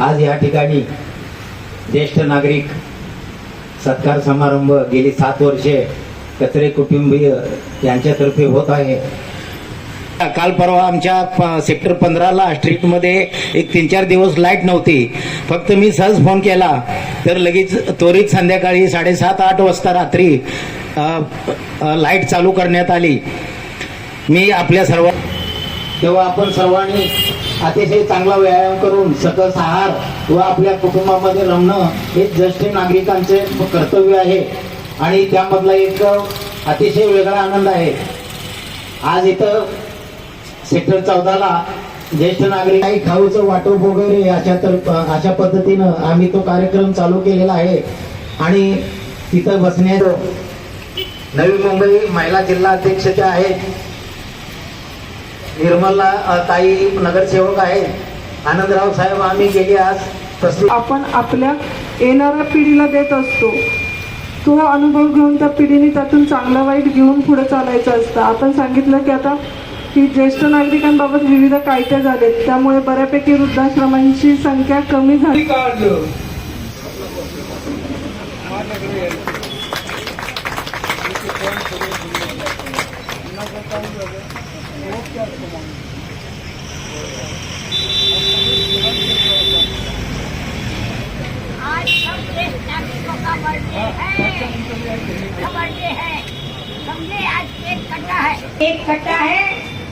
आज या ठिकाणी ज्येष्ठ नागरिक सत्कार समारंभ गेली सात वर्षे कचरे कुटुंबीय यांच्यातर्फे होत आहे. काल परवा आमच्या प- सेक्टर पंधराला स्ट्रीटमध्ये एक तीन चार दिवस लाइट नव्हती. फक्त मी सहज फोन केला. तर लगेच त्वरित संध्याकाळी साडेसात आठ वाजता रात्री लाइट चालू करण्यात आली. मी आपल्या सर्व तेव्हा आपण सर्वांनी अतिशय चांगला व्यायाम करून सकस आहार व आपल्या कुटुंबामध्ये रमणं हे ज्येष्ठ नागरिकांचे कर्तव्य आहे. आणि त्यामधला एक अतिशय वेगळा आनंद आहे. आज इथं सेक्टर चौदाला ज्येष्ठ नागरिक काही खाऊचं वाटप वगैरे अशा तर अशा पद्धतीनं आम्ही तो कार्यक्रम चालू केलेला आहे. आणि तिथं बसण्याचं नवी मुंबई महिला जिल्हा अध्यक्ष त्या आहेत. निर्मला ताई नगरसेवक आहेत आनंदराव साहेब आम्ही गेली आज. पस्तीस आपण आपल्या येणाऱ्या पिढीला देत असतो. तो अनुभव घेऊन त्या पिढीने त्यातून चांगलं वाईट घेऊन पुढे चालायचं असतं. आपण सांगितलं की आता की ज्येष्ठ नागरिकांबाबत विविध कायदे झालेत. त्यामुळे बऱ्यापैकी वृद्धाश्रमांची संख्या कमी झाली. आज बर्थडे है। आज केक कटा है। केक कटा है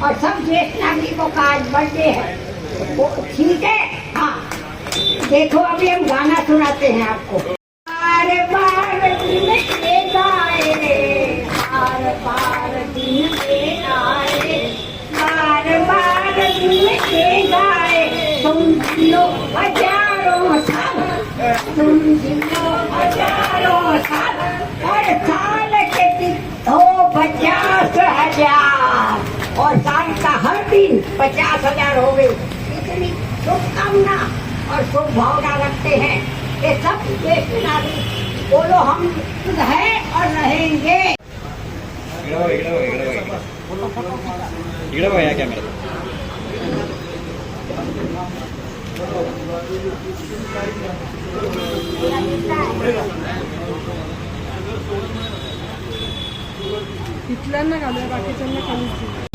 और सब देश नागरिकों का आज बर्थडे है। ठीक है? हाँ। देखो, अभी हम गाना सुनाते हैं आपको। तुम हज़ारों साल तुम जिलो हज़ारों साल हर साल के दिन दो पचास हज़ार और साल का हर दिन पचास हज़ार हो गए इतनी शुभकामना और शुभ भावना रखते हैं ये सब देश नागरिक बोलो हम खुद है और रहेंगे इकडे बघ, इकडे बघ. इकडे बघ या कॅमेऱ्यात तिथल्यांना घालूया बाकीच्यांना कमीच